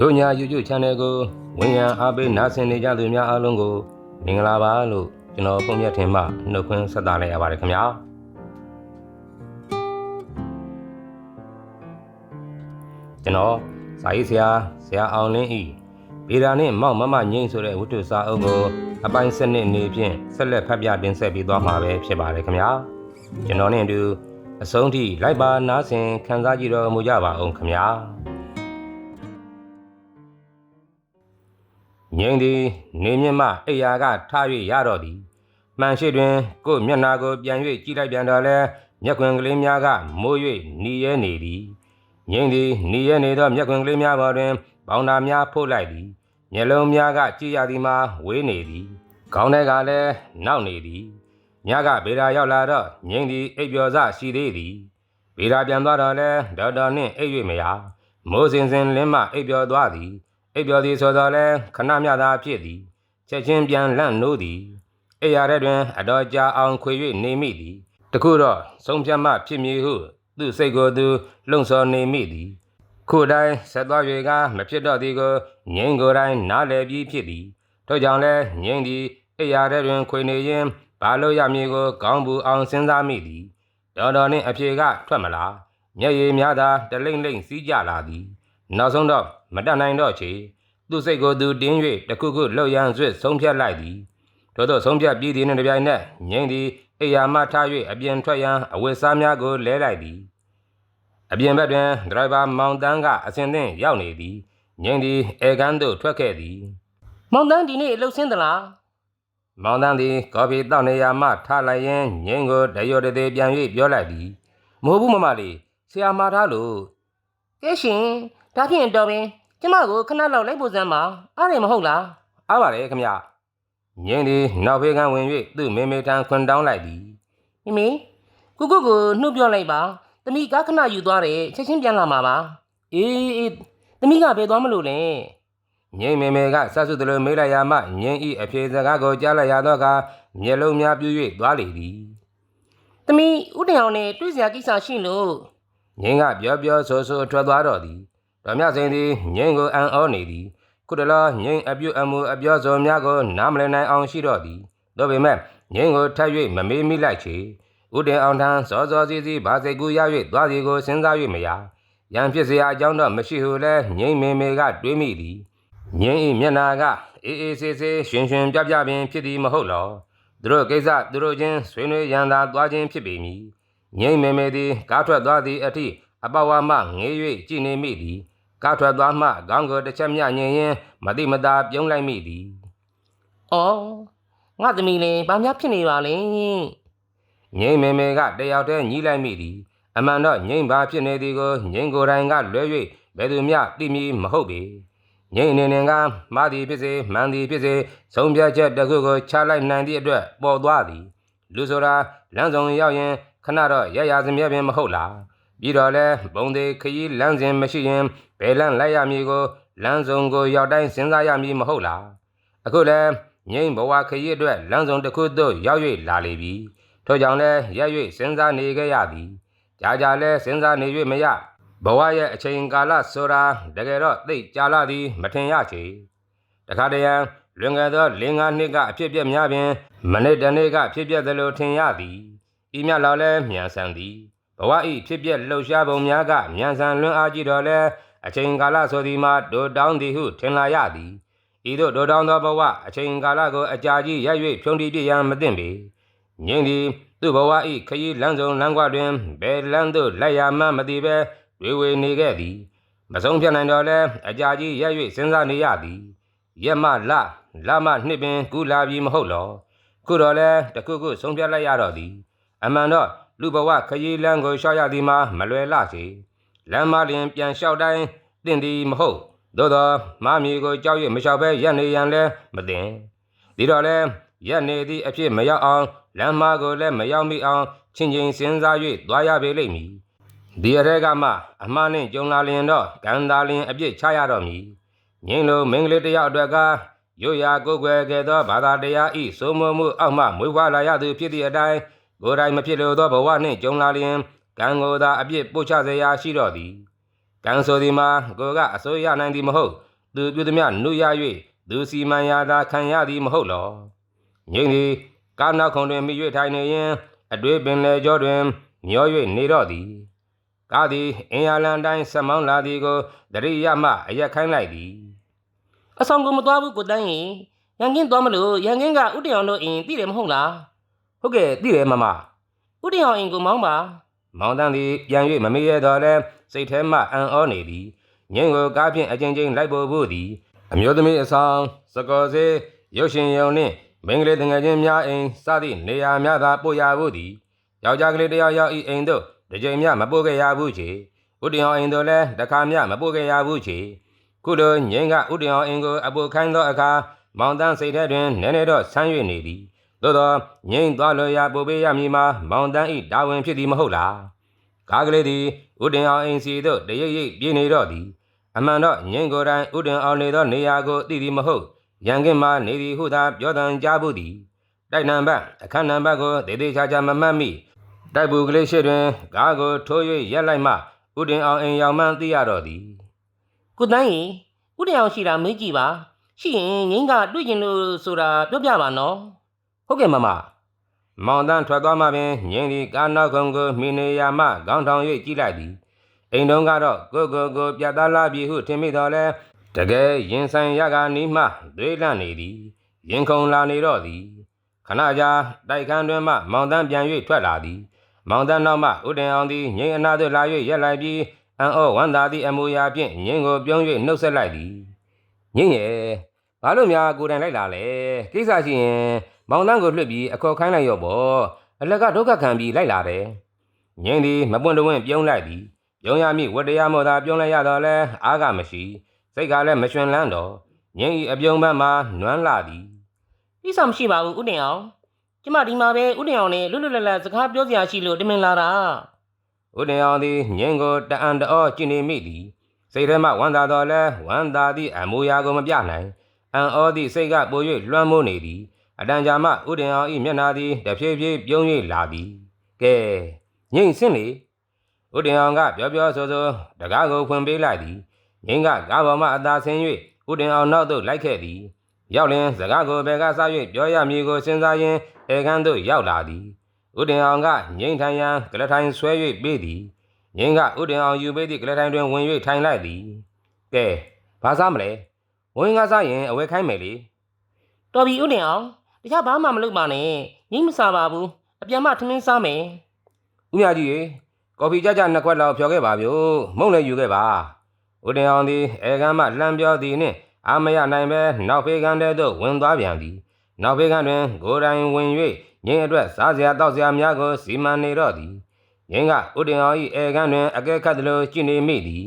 တို့ညာ YouTube Channel ကိုဝင်ရန်အားပေးနားဆင်နေကြသူများအားလုံးကိုမင်္ဂလာပါလို့ကျွန်တော်ပုံမြတ်ထင်မှနှုတ်ခွန်းဆက်သလိုက်ရပါတယ်ခင်ဗျာကျွန်တော်စာရေးဆရာဆရာအောင်လင်းဤဗေဒာနဲ့မောက်မမငိမ့်ဆိုတဲ့ဝတ္ထုစာအုပ်ကိုအပိုင်းစနစ်အနေဖြင့်ဆက်လက်ဖတ်ပြတင်ဆက်ပေးသွားမှာပဲဖြစ်ပါတယ်ခင်ဗျာကျွန်တော်နဲ့အတူအဆုံးထိလိုက်ပါနားဆင်ခံစားကြည့်တော်မူကြပါအောင်ခင်ဗျာ ငိမ့်သည်နေမြင့်မှအိယာကထား၍ရတော့သည်မှန်ရှိတွင် ကို့မျက်နာကိုပြန်၍ကြည့်လိုက်ပြန်တော့လဲမျက်ခွင်ကလေးများကမိုး၍หนีရဲနေသည်ငိမ့်သည်หนีရဲနေသောမျက်ခွင်ကလေးများပေါ်တွင်ဘောင်နာများဖုတ်လိုက်သည်မျက်လုံးများကကြည့်ရသည်မှာဝေးနေသည်ခေါင်းထဲကလည်းနောက်နေသည်ညကဗေဒာရောက်လာတော့ငိမ့်သည်အိပ်ပျော်စရှိသေးသည်ဗေဒာပြန်သွားတော့လဲဒေါက်တာနှင့်အိပ်၍မရမိုးစင်စင်လင်းမှအိပ်ပျော်သွားသည် အိပ်ပျော်သည်ဆိုတော့လဲခဏမြသာဖြစ်သည်ချက်ချင်းပြန်လန့်နိုးသည်အိယာထဲတွင် အတော်ကြာအောင်ခွေ၍နေမိသည်တခုတော့ဆုံးဖြတ်မှဖြစ်မည်ဟု သူ့စိတ်ကိုသူလှုံ့ဆော်နေမိသည်ခုတိုင်းဆက်သွား၍ကမဖြစ်တော့သည်ကိုငိမ့်ကိုယ်တိုင်နားလည်ပြီးဖြစ်သည်ထို့ကြောင့်လဲငိမ့်သည်အိယာထဲတွင်ခွေနေရင်ဘာလို့ရမည်ကိုခေါင်းပူအောင်စဉ်းစားမိသည်တော်တော်နှင့်အဖြေကထွက်မလားမျက်ရည်များသာတလိမ့်လိမ့်စီးကြလာသည် နောက်ဆုံးတော့မတတ်နိုင်တော့ချေသူ့စိတ်ကိုသူတင်း၍တခုခုလှုပ်ရန်ဆွဆုံးဖြတ်လိုက်သည်ထို့သောဆုံးဖြတ်ပြီးသည်နှင့်တပြိုင်နက်ငိမ့်သည်အိယာမထား၍အပြင်ထွက်ရန်အဝတ်စားများကိုလဲလိုက်သည်အပြင်ဘက်တွင်ဒရိုင်ဘာမောင်တန်းကအစင်သင့်ရောက်နေသည်ငိမ့်သည်အေကန်သို့ထွက်ခဲ့သည်မောင်တန်းဒီနေ့လှုပ်ဆင်းသလားမောင်တန်းသည်ကော်ဖီတောက်နေရာမှထားလိုက်ရင်းငိမ့်ကိုတရွတ်တသေးပြန်၍ပြောလိုက်သည်မဟုတ်ဘူးမမလေးဆရာမှားထားလို့ကဲရှင် ဒါဖြင့်တော်ပင်ကျမကိုခဏလောက်လိုက်ဖို့စမ်းပါအားရမဟုတ်လားအားပါလေခမရငင်းသည်နောက်ဖေးကန်းဝင်၍သူ့မေမေထံခွန်တောင်းလိုက်သည်မိမိကိုကိုကိုနှုတ်ပြောလိုက်ပါတမိကခဏယူသွားတယ်ချက်ချင်းပြန်လာမှာပါအေးအေးတမိကဘယ်သွားမလို့လဲငင်းမေမေကဆတ်ဆုသလိုမေးလိုက်ရမှငင်းဤအဖြေစကားကိုကြားလိုက်ရတော့ကမျက်လုံးများပြူ၍သွားလေသည်တမိဥတရောင်နဲ့တွေ့စရာကိစ္စရှိလို့ငင်းကပြောပြောဆိုဆိုထွက်သွားတော့သည် ။ဓမ္မစင်သည်ငြိမ်ကိုအံ့ဩနေသည်။ကုတလောငြိမ်အပြုအမူအပြောဆိုများကိုနားမလည်နိုင်အောင်ရှိတော့သည်။ဒါပေမဲ့ငြိမ်ကိုထပ်၍မမေးမိလိုက်ချေ။ဥတင်အောင်ထန်းစောစောစီစီဘာစိတ်ကူရ၍သွားစီကိုစဉ်းစား၍မရ။ရန်ဖြစ်စရာအကြောင်းတော့မရှိဟုလဲငြိမ်မေမေကတွေးမိသည်။ငြိမ်၏မျက်နာကအေးအေးဆေးဆေးရှင်ရှင်ပြပြပင်ဖြစ်သည်မဟုတ်လော။သူတို့ကိစ္စသူတို့ချင်းဆွေးနွေးရန်သာသွားခြင်းဖြစ်ပေမည်။ငိမ့်မေမေသည်ကားထွက်သွားသည့်အထိအပဝါမငေး၍ကြည်နေမိသည် ကားထွက်သွားမှခေါင်းကိုတစ်ချက်မြညင်ရင်မတိမတာပြုံးလိုက်မိသည်ဩငါသမီးလည်းဘာများဖြစ်နေပါလဲငိမ့်မေမေကတယောက်တည်းညီးလိုက်မိသည်အမှန်တော့ငိမ့်ပါဖြစ်နေသည်ကိုငိမ့်ကိုယ်တိုင်ကလွဲ၍ဘယ်သူမျှသိမည်မဟုတ်ပေငိမ့်နေနေကမာသည်ဖြစ်စေမှန်သည်ဖြစ်စေဆုံးဖြတ်ချက်တစ်ခုကိုချလိုက်နိုင်သည့်အတွက်ပေါ်သွားသည်လူဆိုတာလမ်းဆောင်ရောက်ရင်ခဏတော့ရရစမြဲပင်မဟုတ်လား ပြီးတော့လဲဘုံသေးခရီးလမ်းစဉ်မရှိရင်ဘယ်လမ်းလိုက်ရမည်ကိုလမ်းဆောင်ကိုရောက်တိုင်းစဉ်းစားရမည်မဟုတ်လားအခုလဲငိမ့်ဘဝခရီးအတွက်လမ်းဆောင်တစ်ခုသို့ရောက်၍လာလေပြီထို့ကြောင့်လည်းရက်၍စဉ်းစားနေခဲ့ရသည်ကြာကြာလဲစဉ်းစားနေ၍မရဘဝရဲ့အချိန်ကာလဆိုတာတကယ်တော့သိပ်ကြာလာသည်မထင်ရချေတခါတရံလွန်ခဲ့သော၄၅နှစ်ကအဖြစ်အပျက်များပင်မနေ့တနေ့ကဖြစ်ပျက်သလိုထင်ရသည်ဤမြလောက်လဲမြန်ဆန်သည် ဘဝဤဖြစ်ပျက်လှုပ်ရှားပုံများကမြန်ဆန်လွန်းအားကြီးတော်လဲအချိန်ကာလဆိုသည်မှာဒိုတောင်းသည်ဟုထင်လာရသည်ဤသို့ဒိုတောင်းသောဘဝအချိန်ကာလကိုအကြာကြီးရက်၍ဖြုံးတိပြရန်မသင့်ပေငင်းသည်သူ့ဘဝ၏ခရီးလမ်းဆုံးလမ်းကွတွင်ဘယ်လမ်းသို့လိုက်ရမှန်းမသိဘဲတွေဝေနေခဲ့သည်မဆုံးဖြတ်နိုင်တော့လဲအကြာကြီးရက်၍စဉ်းစားနေရသည်ရက်မလလမနှစ်ပင်ကူလာပြီမဟုတ်လောခုတော့လဲတခုခုဆုံးဖြတ်လိုက်ရတော့သည်အမှန်တော့ လူဘဝခရီးလမ်းကိုလျှောက်ရသည်မှာမလွယ်လှချေလမ်းမလျင်ပြန်လျှောက်တိုင်းတင့်သည်မဟုတ်သို့သောမမီကိုကြောက်၍မလျှောက်ဘဲရက်နေရန်လဲမသိဒီတော့လဲရက်နေသည့်အဖြစ်မရောက်အောင်လမ်းမကိုလည်းမရောက်မိအောင်ချင်းချင်းစဉ်းစား၍သွားရပေလိမ့်မည်ဒီအထက်ကမှအမှားနှင့်ကြုံလာလျင်တော့ကံသာလျင်အပြစ်ချရတော့မည်ငင်းလိုမင်းကလေးတစ်ယောက်အတွက်ကရိုးရာကိုယ်ွယ်ခဲ့သောဘာသာတရားဤစိုးမိုးမှုအောက်မှမွေးဖွားလာရသူဖြစ်သည့်အတိုင်း ကိုယ်တိုင်မဖြစ်လိုသောဘဝနှင့်ကြုံလာလျင်ကံကိုယ်သာအပြစ်ပို့ချစေရာရှိတော့သည်ကံဆိုသည်မှာကိုယ်ကအစိုးရနိုင်သည်မဟုတ် သူပြုသည်မြနှုတ်ရ၍သူစီမံရာသာခံရသည်မဟုတ်လောငိမ့်သည်ကားနောက်ခုံတွင်မိ၍ထိုင်နေရင်အတွေ့ပင်လေကြောတွင်မျော၍နေတော့သည်ကားသည်အင်ယာလန်တိုင်းဆက်မောင်းလာသည်ကိုတရိယမှအရက်ခိုင်းလိုက်သည်အဆောင်ကိုမသွားဘူးကိုတန်းရင်ရန်ကင်းသွားမလို့ရန်ကင်းကဥတည်အောင်တို့အင်သိတယ်မဟုတ်လား ဟုတ်ကဲ့သိတယ်မမဥတည်အောင်အင်ကိုမောင်းပါမောင်တန်းသည်ပြန်၍မမေ့ရတော့လဲစိတ်ထဲမှအံ့ဩနေသည်ငင်းကိုကားဖြင့်အချင်းချင်းလိုက်ပေါ်ဖို့သည်အမျိုးသမီးအဆောင်စကောစေရုပ်ရှင်ယုံနှင့်မိန်းကလေးတငယ်ချင်းများအိမ်စသည့်နေရာများသာပို့ရဖို့သည်ယောက်ျားကလေးတစ်ယောက်ယောက်ဤအိမ်သို့တစ်ကြိမ်မျှမပို့ခဲ့ရဘူးချေဥတည်အောင်အိမ်သို့လည်းတစ်ခါမျှမပို့ခဲ့ရဘူးချေခုလိုငင်းကဥတည်အောင်အိမ်ကိုအပိုခိုင်းသောအခါမောင်တန်းစိတ်ထဲတွင်နည်းနည်းတော့ဆန်း၍နေသည် သို့သောငိမ့်သွားလို့ရပို့ပေးရမည်မှာမောင်တန်းဤတာဝန်ဖြစ်သည်မဟုတ်လားကားကလေးသည်ဥတင်အောင်အိမ်စီသို့တရိပ်ရိပ်ပြေးနေတော့သည်အမှန်တော့ငင်းကိုယ်တိုင်ဥတင်အောင်နေသောနေရာကိုသိသည်မဟုတ်ရန်ကင်းမှနေသည်ဟုသာပြောတန်ကြားဘူးသည်တိုက်နံပါတ်အခန်းနံပါတ်ကိုဒေသေးချာချာမမှတ်မိတိုက်ဘူးကလေးရှိတွင်ကားကိုထိုး၍ရက်လိုက်မှဥတင်အောင်အိမ်ရောက်မှန်းသိရတော့သည်ကိုတန်းရင်ဥတည်အောင်ရှိတာမေးကြည့်ပါရှိရင်ငင်းကတွေ့ကျင်လို့ဆိုတာပြောပြပါနော် ဟုတ်ကဲ့မမမောင်တန်းထွက်သွားမှပင်ငင်းသည်ကားနောက်ခုံကိုမိနေရမှခေါင်းထောင်၍ကြည့်လိုက်သည်အိမ်တုံးကတော့ကိုကိုကိုပြတ်သားလာပြီဟုထင်မိတော်လဲတကယ်ရင်ဆိုင်ရကနီးမှသွေးလန့်နေသည်ရင်ခုန်လာနေတော့သည်ခဏကြာတိုက်ခန်းတွင်မှမောင်တန်းပြန်၍ထွက်လာသည်မောင်တန်းနောက်မှဥတင်အောင်သည်ငိမ့်အနာသို့လာ၍ရက်လိုက်ပြီးအံ့ဩဝမ်းသာသည့်အမူအရာဖြင့်ငိမ့်ကိုပြုံး၍နှုတ်ဆက်လိုက်သည်ငိမ့်ရဲ့ဘာလို့များကိုယ်တိုင်လိုက်လာလဲကိစ္စရှိရင် မောင်တန်းကိုလွှတ်ပြီးအခေါ်ခိုင်းလိုက်ရော့ပေါ့အလက်ကဒုက္ခခံပြီးလိုက်လာတယ်ငိမ့်သည်မပွင့်တဝင့်ပြုံးလိုက်သည်ပြုံးရမည့်ဝတ္တရားမောသာပြုံးလိုက်ရတော့လဲအားကမရှိစိတ်ကလည်းမရှင်လန်းတော့ငင်းဤအပြုံးပန်းမှာနွမ်းလာသည်ကိစ္စမရှိပါဘူးဥတည်အောင်ကျမဒီမှာပဲဥတည်အောင်နဲ့လွတ်လွတ်လပ်လပ်စကားပြောစရာရှိလို့တင်မင်လာတာဥတင်အောင်သည်ငင်းကိုတအံတအောကြည်နေမိသည်စိတ်ထဲမှဝမ်းသာတော်လဲဝမ်းသာသည့်အမူအရာကိုမပြနိုင်အံ့ဩသည့်စိတ်ကပို၍လွှမ်းမိုးနေသည် အတန်ကြာမှဥတင်အောင်ဤမျက်နာသည်တဖြည်းဖြည်းပြုံး၍လာသည်ကဲငင်းစင်းလေဥတင်အောင်ကပြောပြောဆိုဆိုတကားကိုဖွင့်ပေးလိုက်သည်ငင်းကကားပေါ်မှအသာဆင်း၍ဥတင်အောင်နောက်သို့လိုက်ခဲ့သည်ရောက်လင်စကားကိုဘယ်ကစား၍ပြောရမည်ကိုစဉ်းစားရင်းအေကန်းသို့ရောက်လာသည်ဥတင်အောင်ကငိမ့်ထိုင်ရန်ကလထိုင်ဆွဲ၍ပေးသည်ငိမ့်ကဥတင်အောင်ယူပေးသည့်ကလထိုင်တွင်ဝင်၍ထိုင်လိုက်သည်ကဲဘာစားမလဲဝင်ကစားရင်အဝယ်ခိုင်းမယ်လေတော်ပြီဥတည်အောင် တခြားဘာမှမလုပ်ပါနဲ့ငင်းမစားပါဘူးအပြန်မှထမင်းစားမယ်ဦးမြကြီးရေကော်ဖီကြကြနှစ်ခွက်လောက်ဖြော်ခဲ့ပါဗျို့မုံလည်းယူခဲ့ပါဥတင်အောင်သည်အေကန်းမှလှမ်းပြောသည်နှင့်အာမရနိုင်ပဲနောက်ဖေးကန်းထဲသို့ဝင်သွားပြန်သည်နောက်ဘေးကတွင်ကိုယ်တိုင်ဝင်၍ငင်းအတွက်စားစရာတောက်စရာများကိုစီမံနေတော့သည်ငင်းကဥတင်အောင်၏အေကန်းတွင်အကဲခတ်သလိုကြည့်နေမိသည်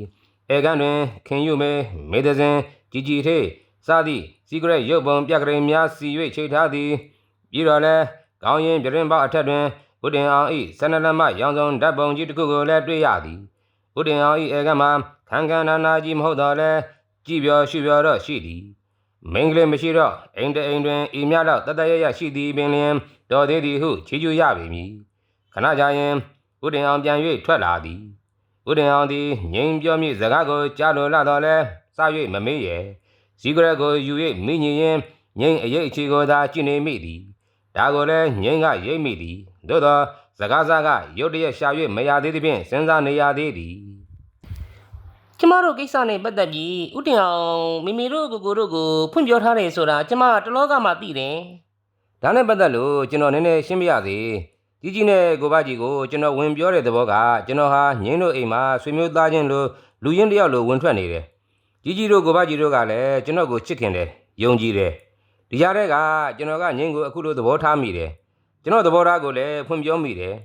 အေကန်းတွင်ခင်ယူမေမေဒဇင်ជីជីထေးစသည့် စီကရက်ရုပ်ပုံပြက်ကလေးများစီ၍ချိတ်ထားသည်ပြီးတော့လဲကောင်းရင်ပြရင်ပေါအထက်တွင်ဥတင်အောင်၏ဆန္ဒလမရောင်စုံဓာတ်ပုံကြီးတစ်ခုကိုလည်းတွေ့ရသည်ဥတင်အောင်၏အေကန်းမှာခံခံနာနာကြီးမဟုတ်တော့လဲကြည်ပြောရှုပြောတော့ရှိသည်မိန်းကလေးမရှိတော့အိမ်တအိမ်တွင်ဤမြတော့တတရရရှိသည်ပင်လျင်တော်သေးသည်ဟုချီးကျူးရပေမည်ခဏကြာရင်ဥတင်အောင်ပြန်၍ထွက်လာသည်ဥတင်အောင်သည်ငိမ့်ပြောမည့်စကားကိုကြားလိုလာတော့လဲစ၍မမေးရဲ့ ဇီကရက်ကိုယူ၍မိညင်ရင်ငိမ့်အရေးအခြေကိုသာကြည့်နေမိသည်ဒါကိုလည်းငိမ့်ကရိပ်မိသည်သို့သောစကားစားကရုတ်တရက်ရှာ၍မရသေးသဖြင့်စဉ်းစားနေရသေးသည်ကျမတို့ကိစ္စနဲ့ပတ်သက်ပြီးဥတည်အောင်မိမိတို့ကိုကိုတို့ကိုဖွင့်ပြောထားတယ်ဆိုတာကျမတလောကမှသိတယ်ဒါနဲ့ပတ်သက်လို့ကျွန်တော်နည်းနည်းရှင်းပြရစီကြီးကြီးနဲ့ကိုဘကြီးကိုကျွန်တော်ဝင်ပြောတဲ့သဘောကကျွန်တော်ဟာငင်းတို့အိမ်မှာဆွေမျိုးသားချင်းလိုလူရင်းတယောက်လိုဝင်ထွက်နေတယ် ကြီးကြီးတို့ကိုဘကြီးတို့ကလည်းကျွန်တော်ကိုချစ်ခင်တယ်ယုံကြည်တယ်ဒီကြားထဲကကျွန်တော်ကငင်းကိုအခုလိုသဘောထားမိတယ်ကျွန်တော်သဘောထားကိုလည်းဖွင့်ပြောမိတယ်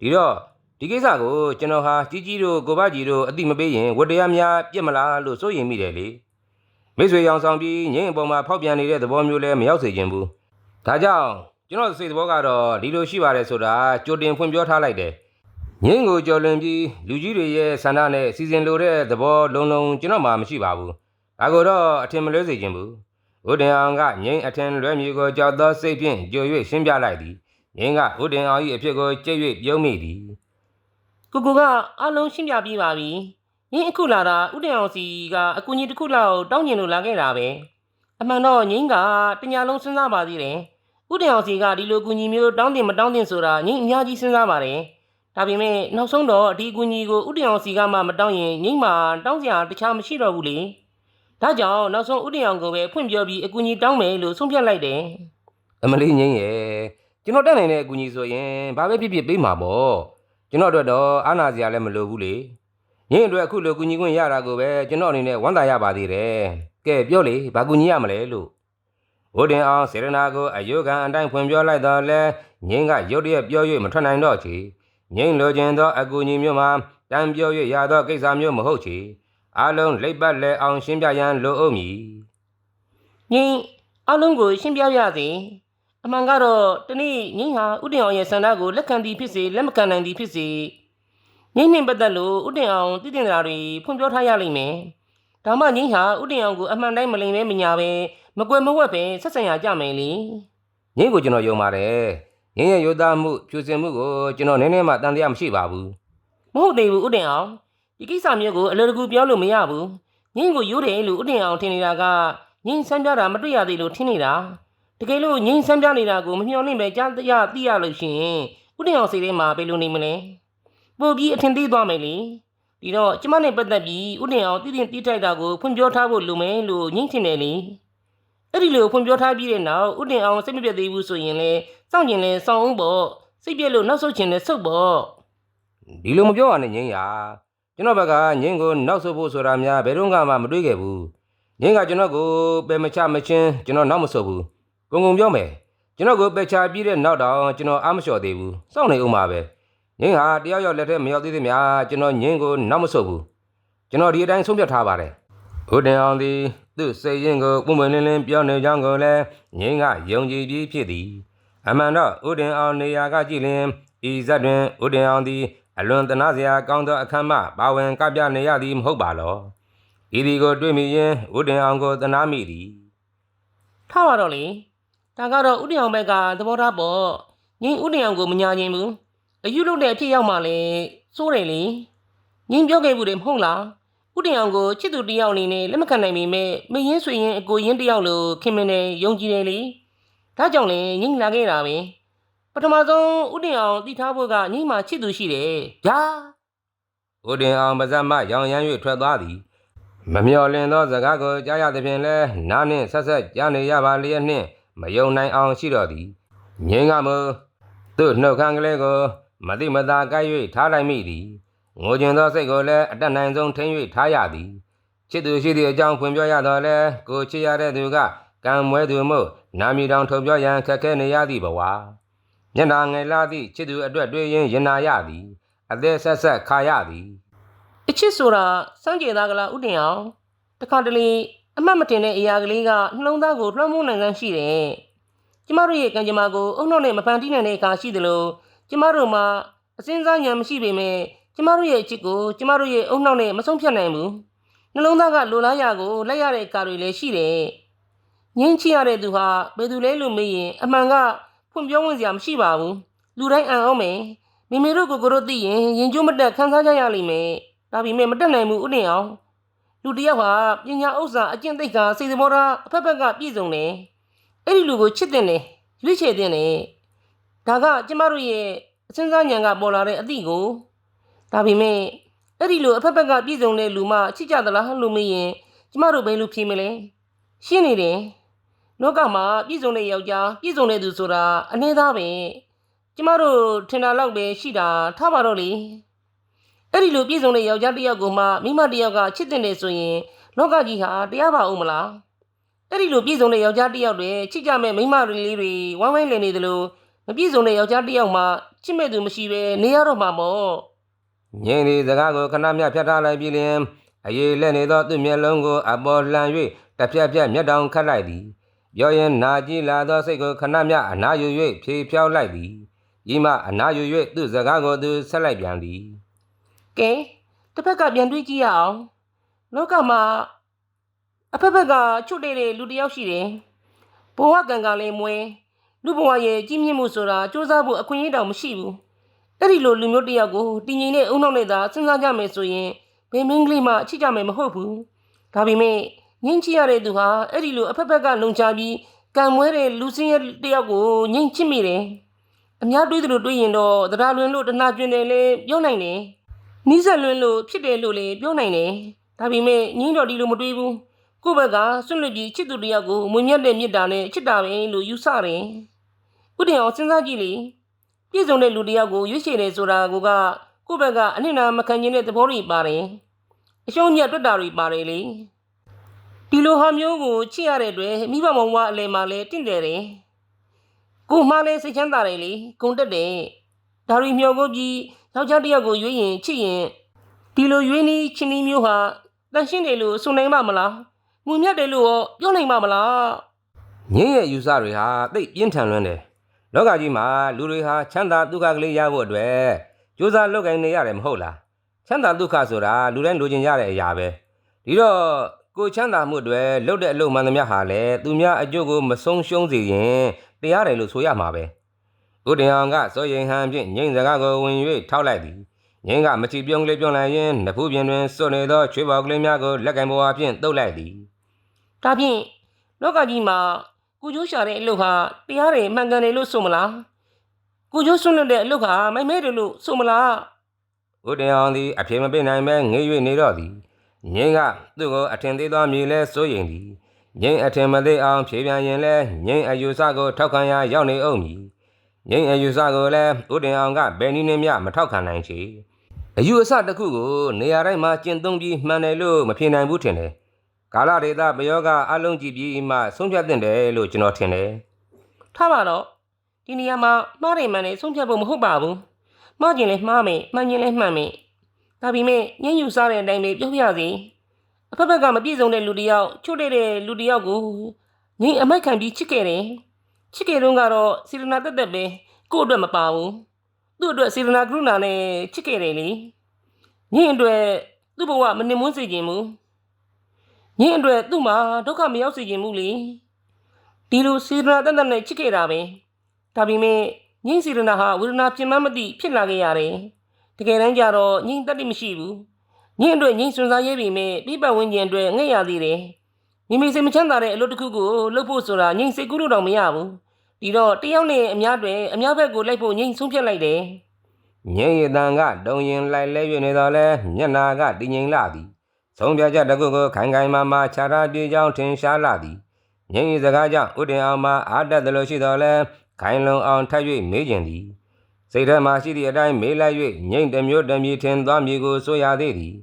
ဒီတော့ဒီကိစ္စကိုကျွန်တော်ဟာကြီးကြီးတို့ကိုဘကြီးတို့အတိမပေးရင်ဝတ္တရားများပြစ်မလားလို့စိုးရိမ်မိတယ်လေမိတ်ဆွေရောင်ဆောင်ပြီးငင်းအပေါ်မှာဖောက်ပြန်နေတဲ့သဘောမျိုးလည်းမရောက်စေချင်ဘူးဒါကြောင့်ကျွန်တော်စိတ်သဘောကတော့ဒီလိုရှိပါတယ်ဆိုတာကြိုတင်ဖွင့်ပြောထားလိုက်တယ်။ ငင်းကိုကြော်လွန်ပြီးလူကြီးတွေရဲ့ဆန္ဒနဲ့စီစဉ်လိုတဲ့သဘောလုံးလုံးကျွန်တော်မှမရှိပါဘူး။ဒါကိုတော့အထင်မလွဲစေခြင်းဘူး။ဥဒင်အောင်ကငင်းအထင်လွဲမြေကိုကြောက်သောစိတ်ဖြင့်ကြို၍ရှင်းပြလိုက်သည်။ငင်းကဥဒင်အောင်၏အဖြစ်ကိုကြိတ်၍ပြုံးမိသည်ကိုကိုကအလုံးရှင်းပြပြီးပါပြီငင်းအခုလာတာဥတည်အောင်စီကအကူကြီးတစ်ခုလောက်တောင်းကျင်လို့လာခဲ့တာပဲအမှန်တော့ငင်းကတညာလုံးစဉ်းစားပါသေးတယ်ဥတည်အောင်စီကဒီလိုကူညီမျိုးတောင်းတင်မတောင်းတင်ဆိုတာငင်းအများကြီးစဉ်းစားပါတယ် ဒါပေမဲ့နောက်ဆုံးတော့ဒီကူညီကိုဥတည်အောင်စီကမှမတောင်းရင်ငင်းမှာတောင်းစရာတခြားမရှိတော့ဘူးလေဒါကြောင့်နောက်ဆုံးဥတည်အောင်ကိုပဲဖွင့်ပြောပြီးအကူကြီးတောင်းမယ်လို့ဆုံးဖြတ်လိုက်တယ်အမလေးငင်းရဲ့ကျွန်တော်တက်နိုင်တဲ့အကူအညီဆိုရင်ဘာပဲဖြစ်ဖြစ်ပေးမှာပေါ့ကျွန်တော်အတွက်တော့အာနာစရာလည်းမလိုဘူးလေငင်းအတွက်အခုလိုကူညီခွင့်ရတာကိုပဲကျွန်တော်အနေနဲ့ဝမ်းသာရပါသေးတယ်ကဲပြောလေဘာကူညီရမလဲလို့ဘိုးတင်အောင်စေရနာကိုအယုခံအတိုင်းဖွင့်ပြောလိုက်တော့လဲငင်းကရုတ်တရက်ပြော၍မထွက်နိုင်တော့ချေ ငင်းလိုချင်သောအကူအညီမျိုးမှာတန်ပြော၍ရသောကိစ္စမျိုးမဟုတ်ချေအလုံးလိပ်ပတ်လဲအောင်ရှင်းပြရန်လိုအုံးမည်ငင်းအလုံးကိုရှင်းပြပြစေအမှန်ကတော့တနေ့ငင်းဟာဥတင်အောင်ရဲ့ဆန္ဒကိုလက်ခံသည်ဖြစ်စေလက်မခံနိုင်သည်ဖြစ်စေငင်းနှင်ပတ်သက်လို့ဥတင်အောင်တည်တင်တာတွေဖွင့်ပြောထားရလိမ့်မယ်ဒါမှငင်းဟာဥတင်အောင်ကိုအမှန်တိုင်းမလိမ်ပဲမညာပဲမကွယ်မဝက်ပဲဆက်ဆံရကြမယ်လေငင်းကိုကျွန်တော်ယုံပါတယ် ငင်းရဲ့ယုံသားမှုဖြူစင်မှုကိုကျွန်တော်နည်းနည်းမှတန်တရားမရှိပါဘူးမဟုတ်သေးဘူးဥတင်အောင်ဒီကိစ္စမျိုးကိုအလွယ်တကူပြောလို့မရဘူးငင်းကိုရိုးတယ်လို့ဥတင်အောင်ထင်နေတာကငင်းဆန်းပြတာမတွေ့ရသေးလို့ထင်နေတာတကယ်လို့ငင်းဆန်းပြနေတာကိုမမျှော်လင့်ပဲကြားရသိရလို့ရှိရင်ဥတင်အောင်စိတ်ထဲမှာဘယ်လိုနေမလဲပို့ပြီးအထင်သေးသွားမယ်လေဒီတော့ကျမနဲ့ပတ်သက်ပြီးဥတင်အောင်တည်တင်တီးထိုက်တာကိုဖွင့်ပြောထားဖို့လိုမယ်လို့ငင်းထင်တယ်လေ အဲ့ဒီလိုဖွင့်ပြောထားပြီးတဲ့နောက်ဥတင်အောင်စိတ်မပြတ်သေးဘူးဆိုရင်လေစောင့်ကျင်လဲစောင့်အောင်ပေါ့စိတ်ပြက်လို့နောက်ဆုတ်ချင်လဲဆုတ်ပေါ့ဒီလိုမပြောရနဲ့ငင်းရကျွန်တော်ဘက်ကငင်းကိုနောက်ဆုတ်ဖို့ဆိုတာများဘယ်တော့မှမတွေးခဲ့ဘူးငင်းကကျွန်တော်ကိုပယ်မချမချင်းကျွန်တော်နောက်မဆုတ်ဘူးဂုံဂုံပြောမယ်ကျွန်တော်ကိုပယ်ချပြီးတဲ့နောက်တော့ကျွန်တော်အားမလျှော်သေးဘူးစောင့်နေဦးမှာပဲငင်းဟာတယောက်ယောက်လက်ထက်မရောက်သေးသေးများကျွန်တော်ငင်းကိုနောက်မဆုတ်ဘူးကျွန်တော်ဒီအတိုင်းဆုံးဖြတ်ထားပါတယ်ဟုတ်တယ်အောင်သည် သူ့စိတ်ရင်းကိုပုံမှန်လင်းလင်းပြောနေကြောင်းကိုလည်းငင်းကယုံကြည်ပြီးဖြစ်သည်အမှန်တော့ဥဒင်အောင်နေရာကကြည့်လင်ဤဇက်တွင်ဥဒင်အောင်သည်အလွန်တနာစရာကောင်းသောအခမ်းမှပါဝင်ကပြနေရသည်မဟုတ်ပါလောဤဒီကိုတွေ့မိရင်ဥဒင်အောင်ကိုတနာမိသည်ထားပါတော့လေဒါကတော့ဥတည်အောင်ဘက်ကသဘောထားပေါ့ငင်းဥတည်အောင်ကိုမညာခြင်းဘူးအယူလုပ်တဲ့အဖြစ်ရောက်မှလေစိုးတယ်လေငင်းပြောခဲ့ဘူးတယ်မဟုတ်လား ဥတည်အောင်ကိုချစ်သူတစ်ယောက်အနေနဲ့လက်မခံနိုင်ပေမဲ့မရင်းဆွေရင်အကိုရင်းတစ်ယောက်လိုခင်မင်းနဲ့ယုံကြည်တယ်လေဒါကြောင့်လေငင်းလာခဲ့တာပဲပထမဆုံးဥတည်အောင်သိထားဖို့ကငင်းမှာချစ်သူရှိတယ်ဗျာဥဒင်အောင်ပါဇက်မှရောင်ရမ်း၍ထွက်သွားသည်မမျော်လင့်သောစကားကိုကြားရသဖြင့်လဲနားနှင့်ဆက်ဆက်ကြားနေရပါလျက်နှင့်မယုံနိုင်အောင်ရှိတော်သည်ငင်းကမူသူ့နှုတ်ခမ်းကလေးကိုမတိမတာကိုက်၍ထားလိုက်မိသည် ငိုကျင်သောစိတ်ကိုလည်းအတက်နိုင်ဆုံးထိန်း၍ထားရသည်ချစ်သူရှိသည့်အကြောင်းဖွင့်ပြရတော့လဲကိုချစ်ရတဲ့သူကကံမွဲသူမို့နာမည်တောင်ထုတ်ပြောရန်ခက်ခဲနေရသည့်ဘဝမျက်နာငယ်လာသည့်ချစ်သူအတွက်တွေ့ရင်ရင်နာရသည်အသက်ဆက်ဆက်ခါရသည်အချစ်ဆိုတာစမ်းကြယ်သားကလားဥတင်အောင်တခါတလေအမှတ်မတင်တဲ့အရာကလေးကနှလုံးသားကိုလွှမ်းမိုးနိုင်စွမ်းရှိတယ်ကျမတို့ရဲ့ကံကြမ္မာကိုအုံနောက်နဲ့မဖန်တီးနိုင်တဲ့အခါရှိသလိုကျမတို့မှာအစင်းစားဉာဏ်မရှိပေမဲ့ ကျမတို့ရဲ့အချစ်ကိုကျမတို့ရဲ့အုံနောက်နဲ့မဆုံးဖြတ်နိုင်ဘူးနှလုံးသားကလိုလားရကိုလက်ရတဲ့အခါတွေလည်းရှိတယ်ငင်းချရတဲ့သူဟာဘယ်သူလဲလို့မေးရင်အမှန်ကဖွင့်ပြောဝင်စရာမရှိပါဘူးလူတိုင်းအံ့အောင်မယ်မိမိတို့ကိုယ်ကိုယ်တို့သိရင်ရင်ကျိုးမတက်ခံစားကြရလိမ့်မယ်ဒါပေမဲ့မတက်နိုင်ဘူးဥတင်အောင်လူတစ်ယောက်ဟာပညာဥစ္စာအကျင့်သိက္ခာစိတ်သဘောထားအဖက်ဖက်ကပြည့်စုံတယ်အဲ့ဒီလူကိုချစ်တဲ့တယ်ရွေးချယ်တဲ့တယ်ဒါကကျမတို့ရဲ့အစဉ်းစားဉာဏ်ကပေါ်လာတဲ့အသည့်ကို ဒါပေမဲ့အဲ့ဒီလူအဖက်ဖက်ကပြည့်စုံတဲ့လူမှချစ်ကြသလားလို့မေးရင်ကျမတို့ဘယ်လိုဖြေမလဲရှင်းနေတယ်လောကမှာပြည့်စုံတဲ့ယောက်ျားပြည့်စုံတဲ့သူဆိုတာအနည်းသားပဲကျမတို့ထင်တာလောက်ပဲရှိတာထားပါတော့လေအဲ့ဒီလိုပြည်စုံတဲ့ယောက်ျားတစ်ယောက်ကိုမှမိမတစ်ယောက်ကချစ်တဲ့နေဆိုရင်လောကကြီးဟာတရားပါအောင်မလားအဲ့ဒီလိုပြည်စုံတဲ့ယောက်ျားတစ်ယောက်တွေချစ်ကြမဲ့မိမတွေလေးတွေဝမ်းဝိုင်းလည်နေသလိုမပြည်စုံတဲ့ယောက်ျားတစ်ယောက်မှချစ်မဲ့သူမရှိပဲနေရတော့မှာမို့ ငင်းသည့်စကားကိုခဏမျှဖြတ်ထားလိုက်ပြီးလျင်အရေးလက်နေသောသူ့မျက်လုံးကိုအပေါ်လှန်၍တစ်ဖြတ်ဖြတ်မျက်တောင်ခတ်လိုက်သည်ပြောရင်နာကြည့်လာသောစိတ်ကိုခဏမျှအနာယူ၍ဖြေဖြောက်လိုက်သည်ဤမှအနာယူ၍သူ့စကားကိုသူဆက်လိုက်ပြန်သည်ကဲတစ်ဖက်ကပြန်တွေးကြည့်ရအောင်လောကမှာအဖက်ဖက်ကချွတ်တဲ့တဲ့လူတစ်ယောက်ရှိတယ်ဘဝကံကလည်းမွဲလူဘဝရဲ့ကြီးမြင့်မှုဆိုတာစူးစမ်းဖို့အခွင့်အရေးတောင်မရှိဘူး အဲ့ဒီလိုလူမျိုးတစ်ယောက်ကိုတည်ငြိမ်တဲ့အုံနောက်နဲ့သာစဉ်းစားကြမယ်ဆိုရင်ဘယ်မင်းကလေးမှချစ်ကြမယ်မဟုတ်ဘူးဒါပေမဲ့ငင်းချရတဲ့သူဟာအဲ့ဒီလိုအဖက်ဖက်ကလုံချပြီးကံမွဲတဲ့လူစင်းရဲ့တယောက်ကိုငင်းချစ်မိတယ်အများတွေးသလိုတွေးရင်တော့တရားလွင်လို့တနာကျွင်တယ်လေပြောနိုင်တယ်နီးစက်လွင်လို့ဖြစ်တယ်လို့လေပြောနိုင်တယ်ဒါပေမဲ့ငင်းတော်ဒီလိုမတွေးဘူးကိုယ့်ဘက်ကဆွန့်လွတ်ပြီးချစ်သူတယောက်ကိုမွေမြတ်တဲ့မေတ္တာနဲ့ချစ်တာပဲလို့ယူဆတယ်ဥတင်အောင်စဉ်းစားကြည့်လေ ပြည့်စုံတဲ့လူတစ်ယောက်ကိုရွေးချယ်တယ်ဆိုတာကကိုယ့်ဘက်ကအနစ်နာမခံခြင်းတဲ့သဘောတွေပါတယ်။အရှုံးမြတ်တွက်တာတွေပါတယ်လေ။ဒီလိုဟာမျိုးကိုချစ်ရတဲ့အတွက်မိဘမောင်မအလဲမှာလဲတင့်တယ်တယ်။ကို့မှလည်းစိတ်ချမ်းသာတယ်လေ။ဂုံတက်တယ်။ဒါရီမျောကိုပြီးယောက်ျားတစ်ယောက်ကိုရွေးရင်ချစ်ရင်ဒီလိုရွေးနီးချင်းနီးမျိုးဟာတန်ရှင်းတယ်လို့ဆိုနိုင်မှာမလား။ငွေမြတ်တယ်လို့ရောပြောနိုင်မှာမလားငင်းရဲ့ယူဆတွေဟာသိပ်ပြင်းထန်လွန်းတယ် လောကကြီးမှာလူတွေဟာချမ်းသာဒုက္ခကလေးရဖို့အတွက်ကြိုးစားလုပ်ကိုင်နေရတယ်မဟုတ်လားချမ်းသာဒုက္ခဆိုတာလူတိုင်းလိုချင်ကြတဲ့အရာပဲဒီတော့ကိုယ်ချမ်းသာမှုအတွက်လုပ်တဲ့အလုပ်မှန်သမျှဟာလည်းသူများအကျိုးကိုမဆုံးရှုံးစေရင်တရားတယ်လို့ဆိုရမှာပဲဥဒင်အောင်ကစောရင်ဟန်ဖြင့်ငိမ့်စကားကိုဝင်၍ထောက်လိုက်သည်ငင်းကမချီပြုံးကလေးပြုံးလိုက်ရင်နဖူးပြင်တွင်စွတ်နေသောချွေးပေါကလေးများကိုလက်ကင်ပေါ်အဖြင့်တုပ်လိုက်သည်။ဒါဖြင့်လောကကြီးမှာ ကိုကျိုးရှာတဲ့အလုပ်ဟာတရားတယ်မှန်ကန်တယ်လို့ဆိုမလား။ကိုကျိုးဆွန့်လွတ်တဲ့အလုပ်ဟာမိုက်မဲတယ်လို့ဆိုမလားဦးတင်အောင်သည်အပြေမပေးနိုင်ပဲငေး၍နေတော့သည်ငင်းကသူ့ကိုအထင်သေးသောမြေလဲစိုးရင်သည်ငင်းအထင်မသေးအောင်ဖြေပြန်ရင်လဲငင်းအယူဆကိုထောက်ခံရရောက်နေအောင်မည်ငင်းအယူဆကိုလည်းဦးတင်အောင်ကဘယ်နည်းနဲ့မျှမထောက်ခံနိုင်ချေအယူအဆတစ်ခုကိုနေရာတိုင်းမှာကျင့်သုံးပြီးမှန်တယ်လို့မဖြေနိုင်ဘူးထင်တယ် ကာလဒေတာပယောကအလုံးကြည့်ပြီးမှဆုံးဖြတ်တင်တယ်လို့ကျွန်တော်ထင်တယ်။ထားပါတော့ဒီနေရာမှာမှားတယ်မှန်တယ်ဆုံးဖြတ်ဖို့မဟုတ်ပါဘူး။မှားကျင်လဲမှားမယ်မှန်ကျင်လဲမှန်မယ်။ဒါပေမဲ့ညဉ့်ယူစားတဲ့အတိုင်းပဲပြောပြရစီ။အဖက်ဖက်ကမပြည့်စုံတဲ့လူတစ်ယောက်ချို့တဲ့တဲ့လူတစ်ယောက်ကိုညင်အမိုက်ခံပြီးချစ်ခဲ့တယ်။ချစ်ခဲ့တော့ကတော့စီရနာတက်တက်ပဲကို့အတွက်မပါဘူး။သူ့အတွက်စီရနာကရုဏာနဲ့ချစ်ခဲ့တယ်လေ။ညင်အတွက်သူ့ဘဝမနှင်မွန်းစေခြင်းမူ ညင်အတွက်သူ့မှာဒုက္ခမရောက်စေခြင်းမူလေဒီလိုစီရနာတက်တက်နဲ့ချစ်ခဲ့တာပဲဒါပေမဲ့ညင်စီရနာဟာဝေဒနာပြင်းမမသိဖြစ်လာခဲ့ရတယ်တကယ်တမ်းကျတော့ညင်တက်တိမရှိဘူးညင်အတွက်ညင်စွန်စားရဲပေမဲ့ပြပဝန်းကျင်အတွက်ငဲ့ရသေးတယ်မိမိစိတ်မချမ်းသာတဲ့အလုပ်တစ်ခုကိုလုပ်ဖို့ဆိုတာညင်စိတ်ကူးလို့တော့မရဘူးဒီတော့တယောက်နဲ့အများတွေအများဘက်ကိုလိုက်ဖို့ညင်ဆုံးဖြတ်လိုက်တယ်ငင်းရည်တန်ကတုံရင်လိုက်လဲ၍နေတော့လဲမျက်နာကတည်ငြိမ်လာသည် ဆုံးဖြတ်ချက်တစ်ခုကိုခိုင်ခိုင်မာမာခြားထားပြေးကြောင်းထင်ရှားလာသည်ငင်းရည်စကားကြောင့်ဥတင်အောင်မှအားတက်တယ်လို့ရှိတော့လဲခိုင်လုံအောင်ထပ်၍မေးကျင်သည်စိတ်ထဲမှာရှိသည့်အတိုင်းမေးလိုက်၍ငိမ့်တစ်မျိုးတစ်မျိုးထင်သွားမည်ကိုဆိုရသေးသည်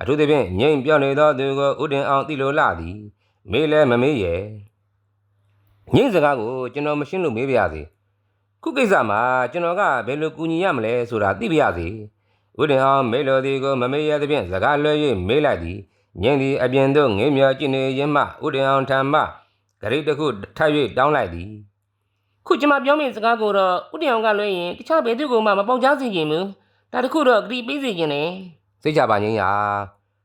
အထူးသဖြင့်ငိမ့်ပြော့နေသောသူကိုဥတင်အောင်သိလိုလာသည်မေးလဲမမေးရဲ့ငိမ့်စကားကိုကျွန်တော်မရှင်းလို့မေးပါရစေခုကိစ္စမှာကျွန်တော်ကဘယ်လိုကူညီရမလဲဆိုတာသိပါရစေ။ ဥဒင်အောင်မေလိုသည်ကိုမမေ့ရသဖြင့်စကားလွှဲ၍မေးလိုက်သည်။ငင်းသည်အပြင်သို့ငင်းမြော်ကြည့်နေရင်းမှဥဒင်အောင်ထံမှဂရိတ်တစ်ခုထပ်၍တောင်းလိုက်သည်ခုကျမပြောမယ့်စကားကိုတော့ဥတယောင်ကလွှဲရင်တခြားဘယ်သူကမှမပေါက်ကြားစေခြင်းဘူးဒါတခုတော့ဂရီပေးစေခြင်းနဲ့။စိတ်ချပါငင်းရာ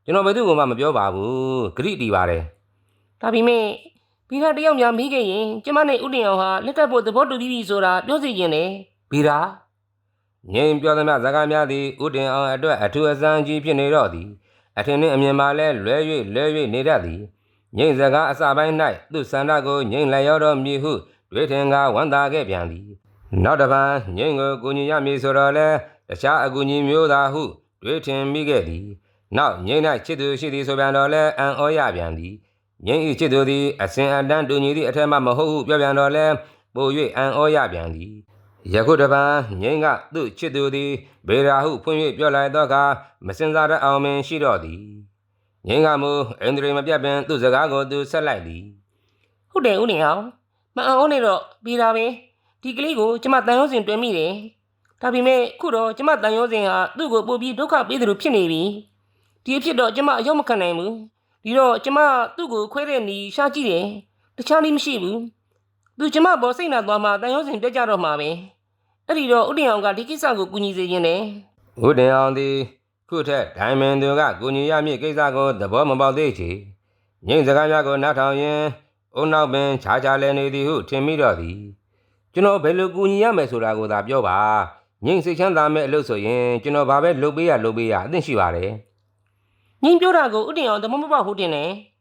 ကျွန်တော်ဘယ်သူ့ကိုမှမပြောပါဘူး။ဂရိတီပါတယ်ဒါပေမဲ့ဘီရာတယောက်များမိခဲ့ရင်ကျမနဲ့ဥတယောင်ဟာလက်ထပ်ဖို့သဘောတူပြီးပြီဆိုတာပြောစေခြင်းနဲ့။ဘီရာ ငင်းပြောသမျှစကားများသည်ဥဒင်အောင်အတွက်အထူးအဆန်းကြီးဖြစ်နေတော့သည်။အထင်နှင့်အမြင်မှလည်းလွဲ၍လွဲ၍နေတတ်သည်။ငိမ့်စကားအစပိုင်း၌သူ့ဆန္ဒကိုငိမ့်လိုက်ရောတော့မည်ဟုတွေးထင်ကဝန်တာခဲ့ပြန်သည်နောက်တစ်ပန်ငိမ့်ကိုကူညီရမည်ဆိုတော့လဲတခြားအကူအညီမျိုးသာဟုတွေးထင်မိခဲ့သည်နောက်ငိမ့်၌ချစ်သူရှိသည်ဆိုပြန်တော့လဲအံ့ဩရပြန်သည်ငိမ့်၏ချစ်သူသည်အစဉ်အတန်းတူညီသည့်အထက်မှမဟုတ်ဟုပြောပြန်တော့လဲပို၍အံ့ဩရပြန်သည် ယခုတစ်ပန်ငိမ့်ကသူ့ချစ်သူသည်ဘေရာဟုဖွင့်၍ပြောလိုက်တော့ကမစင်စားတတ်အောင်ပင်ရှိတော့သည်ငိမ့်ကမူအိန္ဒြေမပြတ်ပင်သူ့စကားကိုသူဆက်လိုက်သည်ဟုတ်တယ်ဥတယောင်မအောင်နေတော့ဘီရာပဲဒီကလေးကိုကျမတန်ရုံးစင်တွင်မိတယ်ဒါပေမဲ့ခုတော့ကျမတန်ရုံးစင်ဟာသူ့ကိုပို့ပြီးဒုက္ခပေးသလိုဖြစ်နေပြီဒီအဖြစ်တော့ကျမအရောက်မခံနိုင်ဘူးဒီတော့ကျမသူ့ကိုခွဲတဲ့နီရှာကြည့်တယ်တခြားနည်းမရှိဘူး သူကျမဘောစိတ်နာသွားမှတန်ရုံးစင်ပြတ်ကြတော့မှာပဲအဲ့ဒီတော့ဥတယောင်ကဒီကိစ္စကိုကူညီစေခြင်းနဲ့။ဦးတင်အောင်သည်ခုထက်ဒိုင်မန်သူကကိုညီရမည့်ကိစ္စကိုသဘောမပေါက်သေးချေ။ငိမ့်စကားများကိုနားထောင်ရင်အုံနောက်ပင်ခြားခြားလဲနေသည်ဟုထင်မိတော့သည်။ကျွန်တော်ဘယ်လိုကူညီရမယ်ဆိုတာကိုသာပြောပါ။ငိမ့်စိတ်ချမ်းသာမဲ့အလုပ်ဆိုရင်ကျွန်တော်ဘာပဲလုပ်ပေးရလုပ်ပေးရအသင့်ရှိပါတယ်ငင်းပြောတာကိုဥတင်အောင်သမမပဟုတ်တင်တယ်တ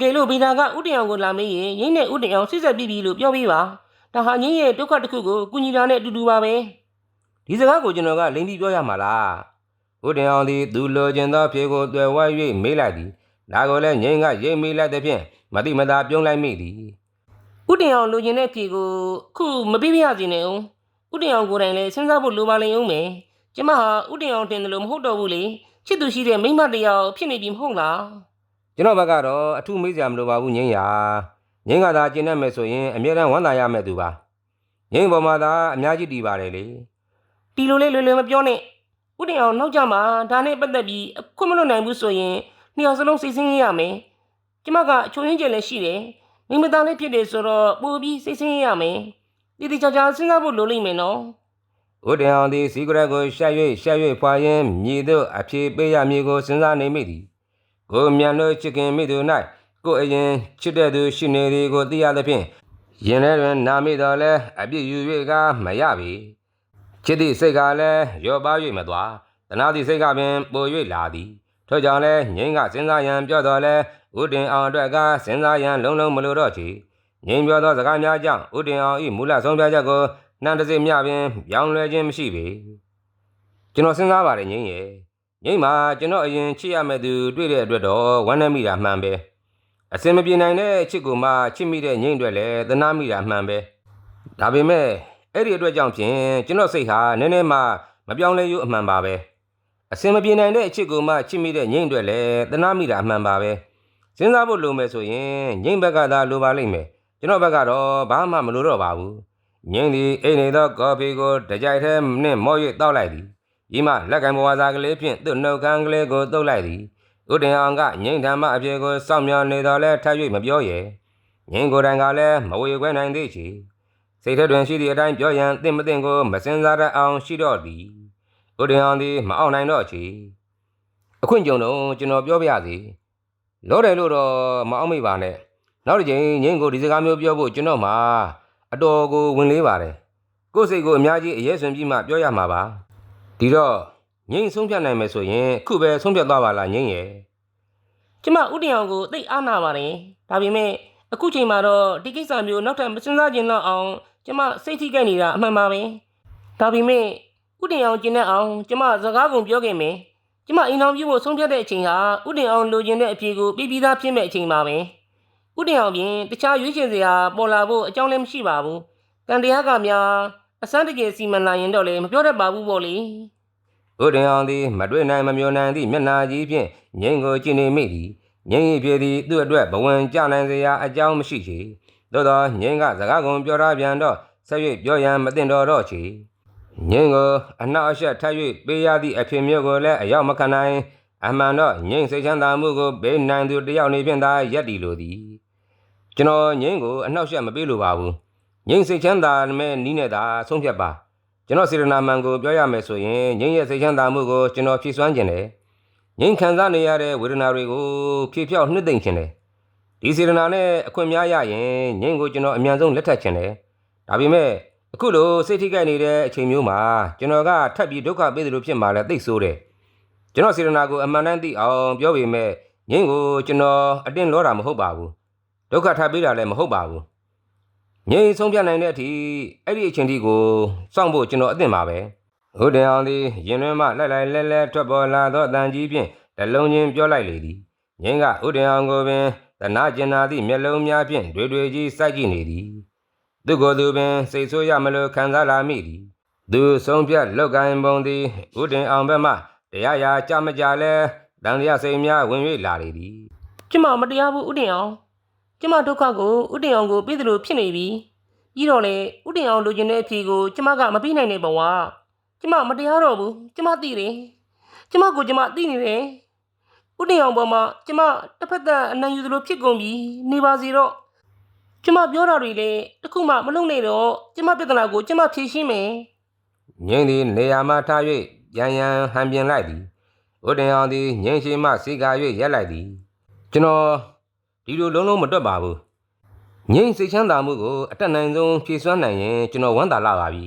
ကယ်လို့ဗီတာကဥတင်အောင်ကိုလာမေးရင်ငင်းနဲ့ဥတင်အောင်စစ်ဆက်ပြီးပြီလို့ပြောပြီးပါဒါဟာငင်းရဲ့ဒုက္ခတစ်ခုကိုကုညီတာနဲ့အတူတူပါပဲဒီစကားကိုကျွန်တော်ကလိမ့်ပြီးပြောရမှာလားဥတင်အောင်သည်သူလိုချင်သောဖြေကိုတွေ့ဝဲ၍မေးလိုက်သည်ဒါကိုလည်းငိမ့်ကရိပ်မေးလိုက်တဲ့ဖြင့်မတိမတာပြုံးလိုက်မိသည်ဥတင်အောင်လိုချင်တဲ့ဖြေကိုခုမပြပြရစီနဲ့ဦးဥတင်အောင်ကိုယ်တိုင်လည်းစဉ်းစားဖို့လိုပါလိမ့်ဦးမယ်ကျမဟာဥတင်အောင်တင်တယ်လို့မဟုတ်တော့ဘူးလေချစ်သူရှိတဲ့မိန်းမတစ်ယောက်ဖြစ်နေပြီမဟုတ်လား ကျွန်တော်ဘက်ကတော့အထူးမေးစရာမလိုပါဘူးငိမ့်ရငိမ့်ကသာကျင်တတ်မယ်ဆိုရင်အမြဲတမ်းဝမ်းသာရမယ်သူပါငိမ့်ပေါ်မှာသာအများကြီးတည်ပါတယ်လေဒီလိုလေးလွယ်လွယ်မပြောနဲ့ဥတင်အောင်နောက်ကြမှာဒါနဲ့ပတ်သက်ပြီးအခွင့်မလွတ်နိုင်ဘူးဆိုရင်နှစ်ယောက်စလုံးစိတ်ဆင်းရရမယ်ကျမကအချိုးရင်းကျင်လည်းရှိတယ်မိမသားလေးဖြစ်တယ်ဆိုတော့ပိုပြီးစိတ်ဆင်းရရမယ်ဒီဒီချာချာစဉ်းစားဖို့လိုလိမ့်မယ်နော်ဥတင်အောင်သည်စီကရက်ကိုရှက်၍ရှက်၍ဖွာရင်းမြည်သို့အဖြေပေးရမည်ကိုစဉ်းစားနေမိသည် ကိုမြန်လို့ချစ်ခင်မိသူ၌ကိုအရင်ချစ်တဲ့သူရှိနေသည်ကိုသိရသဖြင့်ရင်ထဲတွင်နာမိတော်လဲအပြစ်ယူ၍ကမရပြီချစ်သည့်စိတ်ကလည်းရော့ပါ၍မသွားတနာသည့်စိတ်ကပင်ပို၍လာသည်ထို့ကြောင့်လဲငိမ့်ကစဉ်းစားရန်ပြောတော်လဲဥတင်အောင်အတွက်ကစဉ်းစားရန်လုံးလုံးမလိုတော့ချေငိမ့်ပြောသောစကားများကြောင့်ဥတင်အောင်၏မူလဆုံးဖြတ်ချက်ကိုနှံတစ်စိမြပင်ပြောင်းလဲခြင်းမရှိပေကျွန်တော်စဉ်းစားပါတယ်ငိမ့်ရဲ့ ငိမ့်မှာကျွန်တော်အရင်ချစ်ရမယ့်သူတွေ့တဲ့အတွက်တော့ဝမ်းနည်းမိတာမှန်ပဲအစင်မပြေနိုင်တဲ့ချစ်ကိုမှချစ်မိတဲ့ငိမ့်အတွက်လည်းသနာမိတာမှန်ပဲဒါပေမဲ့အဲ့ဒီအတွက်ကြောင့်ဖြင့်ကျွန်တော်စိတ်ဟာနည်းနည်းမှမပြောင်းလဲရုံအမှန်ပါပဲအစင်မပြေနိုင်တဲ့အချစ်ကိုမှချစ်မိတဲ့ငိမ့်အတွက်လည်းသနာမိတာအမှန်ပါပဲစဉ်းစားဖို့လိုမယ်ဆိုရင်ငိမ့်ဘက်ကသာလိုပါလိမ့်မယ်ကျွန်တော်ဘက်ကတော့ဘာမှမလိုတော့ပါဘူးငင်းသည်အိမ်နေသောကော်ဖီကိုတကြိုက်ထဲနှင့်မော့၍တောက်လိုက်သည် ဒီမှလက်ကံဘဝစားကလေးဖြင့်သူ့နှုတ်ခမ်းကလေးကိုတုပ်လိုက်သည်ဥတင်အောင်ကငိမ့်ဓမ္မအပြေကိုစောင့်မျှော်နေတော်လဲထပ်၍မပြောရဲငင်းကိုယ်တိုင်ကလည်းမဝေခွဲနိုင်သေးချေစိတ်ထက်တွင်ရှိသည့်အတိုင်းပြောရန်တင့်မတင့်ကိုမစင်စားတတ်အောင်ရှိတော့သည်ဥတင်အောင်သည်မအောင်နိုင်တော့ချေအခွင့်ကြုံတော့ကျွန်တော်ပြောပြရစီလောတယ်လို့တော့မအောင်မိပါနဲ့နောက်တစ်ချိန်ငင်းကိုဒီစကားမျိုးပြောဖို့ကျွန်တော်မှာအတော်ကိုဝင်လေးပါတယ်ကိုယ့်စိတ်ကိုအများကြီးအရေးဆွန်ပြီးမှပြောရမှာပါ ဒီတော့ငိမ့်ဆုံးဖြတ်နိုင်မယ်ဆိုရင်အခုပဲဆုံးဖြတ်သွားပါလားငိမ့်ရဲ့ကျမဥတင်အောင်ကိုသိအားနာပါတယ်ဒါပေမဲ့အခုချိန်မှာတော့ဒီကိစ္စမျိုးနောက်ထပ်မစဉ်းစားကျင်တော့အောင်ကျမစိတ်ထိခိုက်နေတာအမှန်ပါပဲဒါပေမဲ့ဥတင်အောင်ကျင်တဲ့အောင်ကျမစကားကုန်ပြောခဲ့မယ်ကျမအိမ်အောင်ပြုဖို့ဆုံးဖြတ်တဲ့အချိန်ဟာဥတင်အောင်လိုချင်တဲ့အဖြေကိုပြီးပြီးသားဖြစ်မဲ့အချိန်ပါပဲဥတင်အောင်ပြင်တခြားရွေးချယ်စရာပေါ်လာဖို့အကြောင်းလည်းမရှိပါဘူးတန်တရားကများ အစမ်းတကယ်စီမံလာရင်တော့လည်းမပြောတတ်ပါဘူးပေါ့လေဥဒင်အောင်သည်မတွေ့နိုင်မမျောနိုင်သည့်မျက်နာကြီးဖြင့်ငိမ့်ကိုကြည့်နေမိသည်ငိမ့်၏ဖြစ်သည်သူ့အတွက်ဘဝင်ကြနိုင်စရာအကြောင်းမရှိချေသို့သောငိမ့်ကစကားကုန်ပြောရပြန်တော့ဆက်၍ပြောရန်မတင်တော်တော့ချေငိမ့်ကိုအနောက်အရှက်ထပ်၍ပေးရသည့်အဖြစ်မျိုးကိုလည်းအရောက်မခံနိုင်အမှန်တော့ငိမ့်စိတ်ချမ်းသာမှုကိုပေးနိုင်သူတစ်ယောက်နေဖြင့်သာရက်တည်လိုသည်ကျွန်တော်ငိမ့်ကိုအနှောက်အယှက်မပေးလိုပါဘူး ငိမ့်စိတ်ချမ်းသာမဲ့နီးနဲ့သာဆုံးဖြတ်ပါကျွန်တော်စေရနာမှန်ကိုပြောရမယ်ဆိုရင်ငိမ့်ရဲ့စိတ်ချမ်းသာမှုကိုကျွန်တော်ဖြည့်စွမ်းခြင်းတယ်ငိမ့်ခံစားနေရတဲ့ဝေဒနာတွေကိုဖြည့်ဖြောက်နှစ်သိမ့်ခြင်းတယ်ဒီစေရနာနဲ့အခွင့်များရရင်ငိမ့်ကိုကျွန်တော်အမြန်ဆုံးလက်ထပ်ခြင်းတယ်ဒါပေမဲ့အခုလိုစိတ်ထိခိုက်နေတဲ့အချိန်မျိုးမှာကျွန်တော်ကထပ်ပြီးဒုက္ခပေးသလိုဖြစ်မှလည်းသိဆိုးတယ်ကျွန်တော်စေရနာကိုအမှန်တမ်းသိအောင်ပြောပေမဲ့ငိမ့်ကိုကျွန်တော်အတင်းလောတာမဟုတ်ပါဘူးဒုက္ခထပ်ပေးတာလည်းမဟုတ်ပါဘူး ငြိမ်ဆုံးပြနိုင်တဲ့အထိအဲ့ဒီအချိန်ထိကိုစောင့်ဖို့ကျွန်တော်အသင့်ပါပဲဟုတ်တယ်အောင်သည်ရင်တွင်မှလိုက်လိုက်လဲလဲထွက်ပေါ်လာသောအတန်ကြီးဖြင့်တလုံးချင်းပြောလိုက်လေသည်ငင်းကဟုတ်တယ်အောင်ကိုပင်သနာကျင်နာသည့်မျက်လုံးများဖြင့်တွေ့တွေ့ကြီးစိုက်ကြည့်နေသည်သူကိုယ်သူပင်စိတ်ဆိုးရမလို့ခံစားလာမိသည်သူဆုံးဖြတ်လောက်ကိုင်းပုံသည်ဥတင်အောင်ဘက်မှတရားရာကြမကြလဲတန်တရားစိတ်များဝင်၍လာလေသည်ကျမမတရားဘူးဥတင်အောင် ကျမဒုက္ခကိုဥတင်အောင်ကိုပြီးသလိုဖြစ်နေပြီပြီးတော့လေဥတင်အောင်လိုချင်တဲ့အဖြေကိုကျမကမပြီးနိုင်တဲ့ဘဝကျမမတရားတော့ဘူးကျမသိတယ်ကျမကိုကျမသိနေတယ်ဥတင်အောင်ပေါ်မှာကျမတစ်ဖက်သက်အနိုင်ယူသလိုဖြစ်ကုန်ပြီနေပါစီတော့ကျမပြောတာတွေလေတစ်ခုမှမလုပ်နဲ့တော့ကျမပြဿနာကိုကျမဖြေရှင်းမယ်ငိမ့်သည်နေရာမှထား၍ရန်ရန်ဟန်ပြင်လိုက်သည်ဥတင်အောင်သည်ငိမ့်ရှိမှစီကာ၍ရက်လိုက်သည်ကျွန်တော် ဒီလိုလုံးလုံးမတွက်ပါဘူးငိမ့်စိတ်ချမ်းသာမှုကိုအတက်နိုင်ဆုံးဖြည့်စွမ်းနိုင်ရင်ကျွန်တော်ဝမ်းသာလာပါပြီ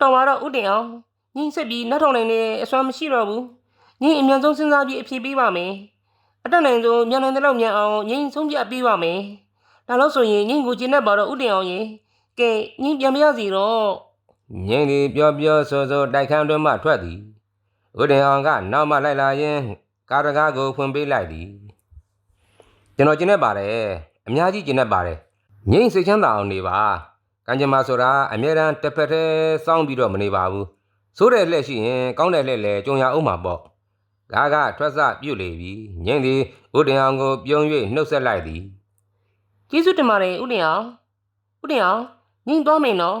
တော်ပါတော့ဥတင်အောင်ညှင်းဆက်ပြီးနောက်ထောင်နိုင်တဲ့အစွမ်းမရှိတော့ဘူးညီအမြန်ဆုံးစဉ်းစားပြီးအဖြေပေးပါမယ်အတက်နိုင်ဆုံးမြန်နိုင်တဲ့လောက်မြန်အောင်ညီဆုံးဖြတ်ပေးပါမယ်ဒါလို့ဆိုရင်ညီကိုကျင်းတတ်ပါတော့ဥတင်အောင်ရေကဲညီပြန်မရစီတော့ငိမ့်သည်ပြောပြောဆိုဆိုတိုက်ခန်းတွင်မှထွက်သည်ဥဒင်အောင်ကနောက်မှလိုက်လာရင်းကားတကားကိုဖွင့်ပေးလိုက်သည် ကျွန်တော်ကျင်းနေပါတယ်အများကြီးကျင်းနေပါတယ်ငိမ့်စိတ်ချမ်းသာအောင်နေပါကံကြမ္မာဆိုတာအမြဲတမ်းတစ်ဖက်တည်းစောင်းပြီးတော့မနေပါဘူးဆိုးတဲ့လှည့်ရှိရင်ကောင်းတဲ့လှည့်လည်းကြုံရအောင်မှာပေါ့ကားကထွက်စပြုတ်လေပြီငိမ့်သည်ဥဒင်အောင်ကိုပြုံး၍နှုတ်ဆက်လိုက်သည်ကျေးဇူးတင်ပါတယ်ဥတင်အောင်ဥတင်အောင်ညီသွားမယ်နော်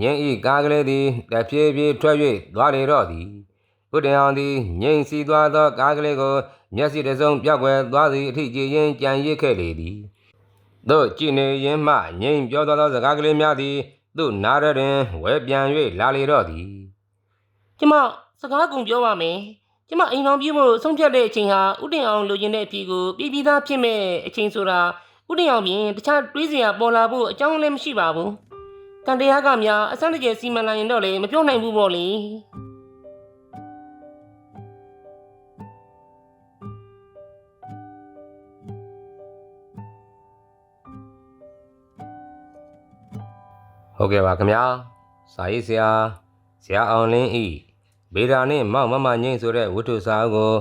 ငိမ့်ဤကားကလေးသည်တဖြည်းဖြည်းထွက်၍သွားလေတော့သည် ဥဒင်အောင်သည်ငိမ့်စီသွားသောကားကလေးကိုမျက်စိတစ်စုံပြောက်ွယ်သွားသည်အထိကြည်ရင်ကြံရစ်ခဲ့လေသည်သို့ကြည်နေရင်မှငိမ့်ပြောသောသောစကားကလေးများသည်သူ့နားရတွင်ဝဲပြန်၍လာလေတော့သည်ကျမစကားကုန်ပြောပါမယ်ကျမအိမ်တော်ပြဖို့ဆုံးဖြတ်တဲ့အချိန်ဟာဥတင်အောင်လိုချင်တဲ့အဖြေကိုပြည်ပြီးသားဖြစ်မဲ့အချိန်ဆိုတာဥတင်အောင်ပြင်တခြားတွေးစရာပေါ်လာဖို့အကြောင်းလည်းမရှိပါဘူးတန်တရားကများအစမ်းတကယ်စီမံလာရင်တော့လေမပြောနိုင်ဘူးပေါ့လေ ဟုတ်ကဲ့ပါခင်ဗျာစာရေးဆရာဆရာအောင်လင်းဤဗေဒာနှင့်မောက်မမငိမ့်ဆိုတဲ့ဝတ္ထုစာအုပ်ကို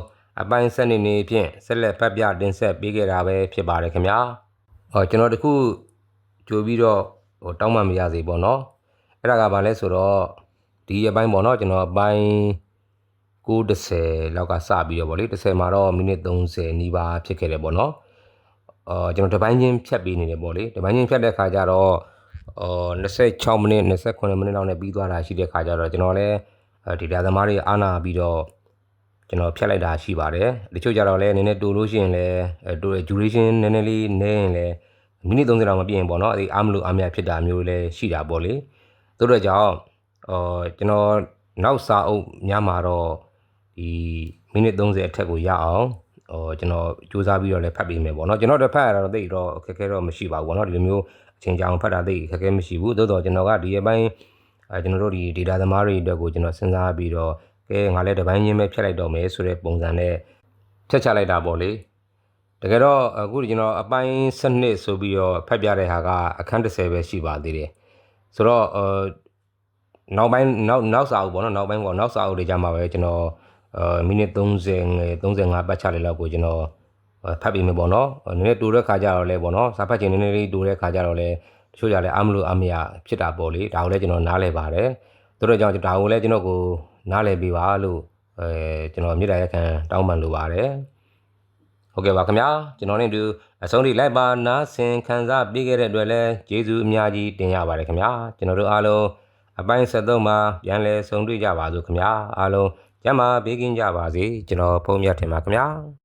အပိုင်းစနစ်နေဖြင့်ဆက်လက်ဖတ်ပြတင်ဆက်ပေးခဲ့တာပဲဖြစ်ပါတယ်ခင်ဗျာဟောကျွန်တော်တခုကြိုပြီးတော့ဟိုတောင်းမှမရစေပေါ့နော်အဲ့ဒါကဘာလဲဆိုတော့ဒီအပိုင်းပေါ့နော်ကျွန်တော်အပိုင်း9:30လောက်ကစပြီးတော့ဗောလေ30မှာတော့မိနစ်30နီးပါးဖြစ်ခဲ့တယ်ပေါ့နော်အော်ကျွန်တော်တစ်ပိုင်းချင်းဖြတ်ပေးနေတယ်ဗောလေတစ်ပိုင်းချင်းဖြတ်တဲ့ခါကျတော့ အော်26မိနစ်28မိနစ်လောက်နဲ့ပြီးသွားတာရှိတဲ့ခါကျတော့ကျွန်တော်လည်းဒီဒါသမားတွေအာနာပြီးတော့ကျွန်တော်ဖြတ်လိုက်တာရှိပါတယ်တချို့ကြတော့လည်းနည်းနည်းတူလို့ရှိရင်လည်းအဲတူ duration နည်းနည်းလေးနည်းရင်လည်းမိနစ်30လောက်မပြည့်ရင်ပေါ့နော်အဲဒီအားမလို့အားမရဖြစ်တာမျိုးလည်းရှိတာပေါ့လေသို့တော့ကြောင့်အော်ကျွန်တော်နောက်စာအုပ်များမှာတော့ဒီမိနစ်30အထက်ကိုရအောင်ဟောကျွန်တော်စူးစမ်းပြီးတော့လည်းဖတ်ပေးမယ်ပေါ့နော်ကျွန်တော်တို့ဖတ်ရတော့တိတ်တော့အခက်အခဲတော့မရှိပါဘူးပေါ့နော်ဒီလိုမျိုးအ ချိန်ကြာအောင်ဖတ်တာတိတ်အခက်အခဲမရှိဘူးသို့တော့ကျွန်တော်ကဒီအပိုင်းအဲကျွန်တော်တို့ဒီ data သမားတွေအတွက်ကိုကျွန်တော်စဉ်းစားပြီးတော့ကဲငါလည်းတစ်ပိုင်းချင်းပဲဖြတ်လိုက်တော့မယ်ဆိုတဲ့ပုံစံနဲ့ဖြတ်ချလိုက်တာပေါ့လေတကယ်တော့အခုကျွန်တော်အပိုင်းစနစ်ဆိုပြီးတော့ဖတ်ပြတဲ့ဟာကအခန်း30ပဲရှိပါသေးတယ်ဆိုတော့အဲနောက်ပိုင်းနောက်နောက်စာအုပ်ပေါ့နော်နောက်ပိုင်းပေါ့နောက်စာအုပ်တွေကြမှာပဲကျွန်တော်အဲမိနစ်30ငယ်35ပတ်ချလေးလောက်ကိုကျွန်တော် ဖတ်ပြီးမယ်ပေါ့နော်နည်းနည်းတူတဲ့ခါကြတော့လဲပေါ့နော်စာဖတ်ခြင်းနည်းနည်းလေးတူတဲ့ခါကြတော့လဲတချို့ကြလဲအမလို့အမရဖြစ်တာပေါ့လေဒါကိုလည်းကျွန်တော်နားလဲပါတယ်တို့တော့ကြောင့်ဒါကိုလည်းကျွန်တော်ကိုနားလဲပေးပါလို့အဲကျွန်တော်မြေတားရက်ခံတောင်းပန်လိုပါတယ်ဟုတ်ကဲ့ပါခင်ဗျာကျွန်တော်နဲ့အတူအဆုံးထိလိုက်ပါနားဆင်ခံစားပေးခဲ့တဲ့အတွက်လည်းကျေးဇူးအများကြီးတင်ရပါတယ်ခင်ဗျာကျွန်တော်တို့အားလုံးအပိုင်း73မှာပြန်လည်ဆုံတွေ့ကြပါစို့ခင်ဗျာအားလုံးကျမ်းမာပေးကင်းကြပါစေကျွန်တော်ဖုန်းမြတ်ထင်ပါခင်ဗျာ